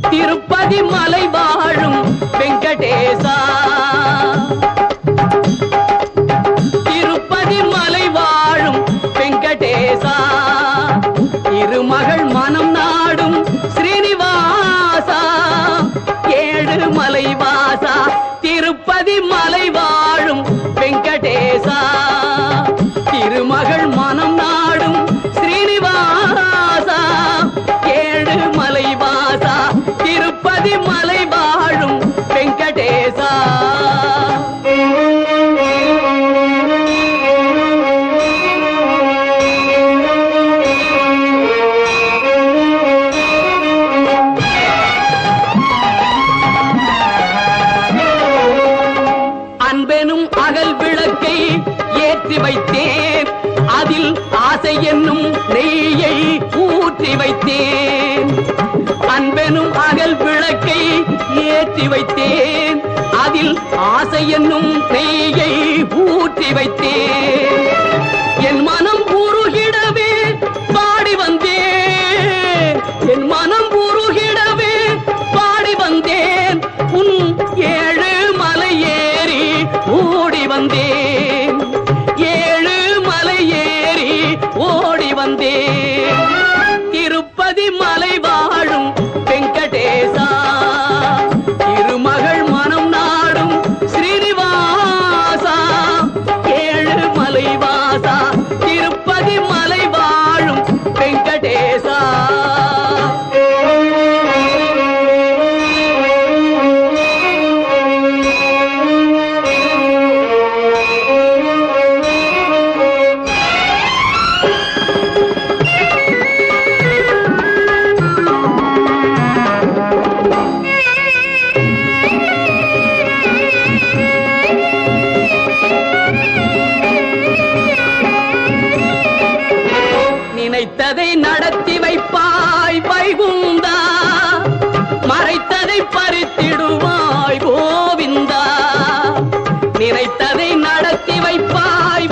திருப்பதி மலை வாழும் வெங்கடேசா. திருப்பதி மலை வாழும் வெங்கடேசா. இருமகள் மனம் திருப்பதி மலை வாழும் வெங்கடேசா. அன்பெனும் அகல் விளக்கை ஏற்றி வைத்தேன். அதில் ஆசை என்னும் நெய்யை ஊற்றி வைத்தேன். அன்பெனும் அகல் விளக்கை ஏற்றி வைத்தேன். அதில் ஆசை என்னும் நெய்யை ஊற்றி வைத்தேன். என் மனம் உருகிடவே பாடி வந்தேன். என் மனம் உருகிடவே பாடி வந்தேன். உன் ஏழு மலை ஏறி ஓடி வந்தேன். ஏழு மலை ஏறி ஓடி வந்தேன். திருப்பதி மலை நினைத்ததை நடத்தி வைப்பாய் வைகுந்தா. மறைத்ததை பறித்திடுவாய் கோவிந்தா. நினைத்ததை நடத்தி வைப்பாய்